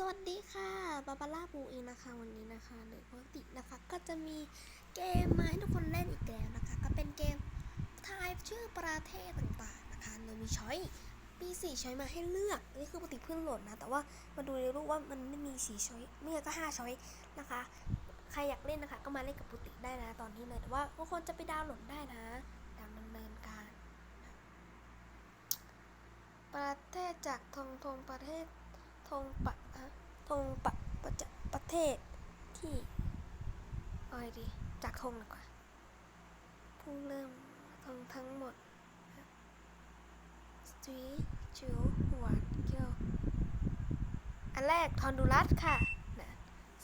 สวัสดีค่ะบาบาร่าบูเองนะคะวันนี้นะคะโดยปกตินะคะก็จะมีเกมมาให้ทุกคนเล่นอีกแล้วนะคะ ก็เป็นเกมทายชื่อประเทศต่างๆนะคะโดยมีช้อยมีสี่ช้อยมาให้เลือกนี่คือปกติเพิ่งโหลดนะ แต่ว่ามาดูในรูปว่ามันไม่มีสี่ช้อยไม่งั้นก็ห้าช้อยนะคะ ใครอยากเล่นนะคะ ก็มาเล่นกับปกติได้นะตอนนี้เลยแต่ว่าทุกคนจะไปดาวน์โหลดได้นะดำเนินการ ประเทศจากธงธงประเทศ ธงปะฮะธงปะประจะประ เทศที่อาไงดี จากธงดีกว่าผู้เริ่มธงทั้งหมดสตรีจิวหวานเกียว อันแรกทอนดูรัสค่ะนะ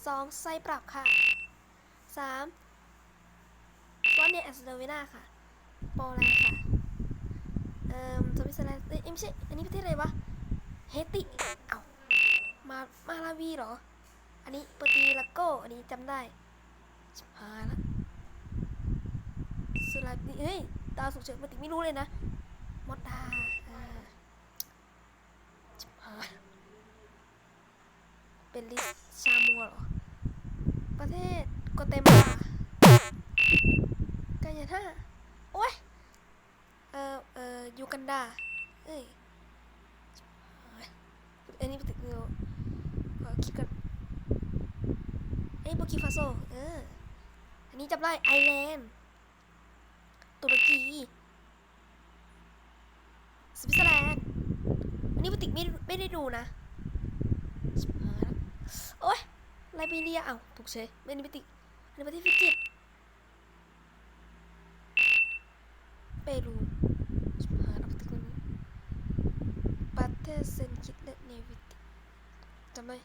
สองไซปรับค่ะสามวอนเนียแอสเดเวนาค่ะ โปแลนด์ค่ะ เอ่อสวิตเซอร์แลนด์เอ้ยไม่ใช่ อันนี้ประเทศอะไรวะ เฮติ เอ้ามา มาลาวีเหรอ อันนี้เปอร์ตีลาโกอันนี้จำได้ชิบหายละสุราบีเฮ้ยดาวสุกเฉินปกติไม่รู้เลยนะมดดาอ่าชิบหายเป็นลิสชามัวเหรอ ประเทศโกเตมาลากายาน่าโอ้ยเออเออยูกันดาเอ้ยชิบหายอันนี้ปกติเราขอคิดกัน เอ้ยบูกิฟาโซเออ อันนี้จำได้ไอร์แลนด์ตุรกีสวิตเซอร์แลนด์อันนี้ปติกไม่ไม่ได้ดูนะโอ้ยไลบีเรียเอ้าถูกเฉยไม่อันนี้ปติกอันนี้ประเทศฟิจิตเปรูชิบหายละปกติคนนี้ประเทศเซนคิดและเนวิตจำได้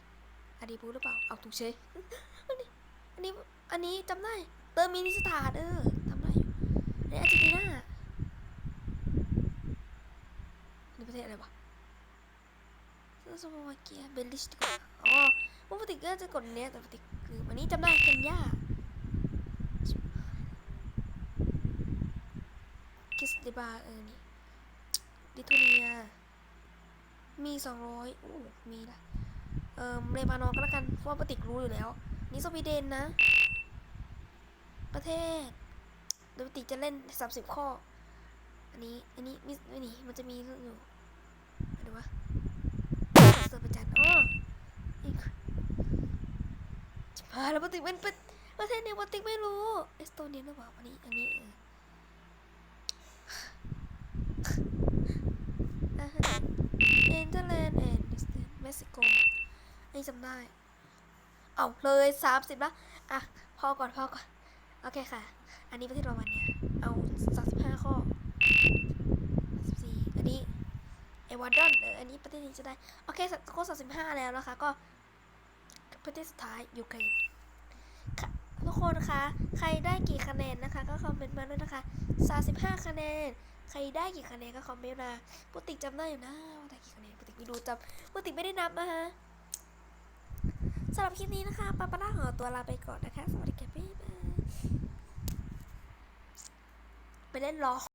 อดีบูหรือเปล่า เอาถูกเฉยอัน อันนี้จำได้ เตอร์มินิสถานเออจำได้อยู่อันอาร์เจนตินานี่ประเทศอะไรวะสโลวาเกียเบลิชดีกว่าอ๋อปกติก็จะกดเนี้ยแต่ปกติคืออันนี้จำได้เคนยากิสเดบาเออนี่ลิทัวเนีย มีสองร้อยอู้มีละเอ่อเลบานอนก็แล้วกันเพราะว่าปกติรู้อยู่แล้ว นี่สวีเดนนะ ประเทศโดยปกติจะเล่นสามสิบข้อ อันนี้ อันนี้มิไม่นี่มันจะมีอยู่อะไรวะเซอร์ประจันอ๋ออีกชิบาแล้วปกติเป็นประประเทศเนี่ยปกติไม่รู้ เอสโตเนียหรือเปล่าอันนี้ อันนี้เอออ่าฮะเนเธอร์แลนด์แอนด์เม็กซิโกอันนี้จำได้ เอาเลยสามสิบละอะ พอก่อน พอก่อน โอเคค่ะ อันนี้ประเทศโรมาเนียเอาสามสิบห้าข้อสิบสี่อันนี้เอวาดอนเอออันนี้ประเทศนี้จะได้ โอเคข้อสามสิบห้าแล้วนะคะ ก็ประเทศสุดท้ายยูเครนทุกคนคะ ใครได้กี่คะแนนนะคะ ก็คอมเมนต์มาด้วยนะคะสามสิบห้าคะแนน ใครได้กี่คะแนนก็คอมเมนต์มาปกติจำได้อยู่นะว่าได้กี่คะแนนปกติไม่ดูจำปกติไม่ได้นับนะคะสำหรับคลิปนี้นะคะปาปาร่าขอตัวลาไปก่อนนะคะ สวัสดีค่ะบ๊ายบาย ไปเล่นล้อ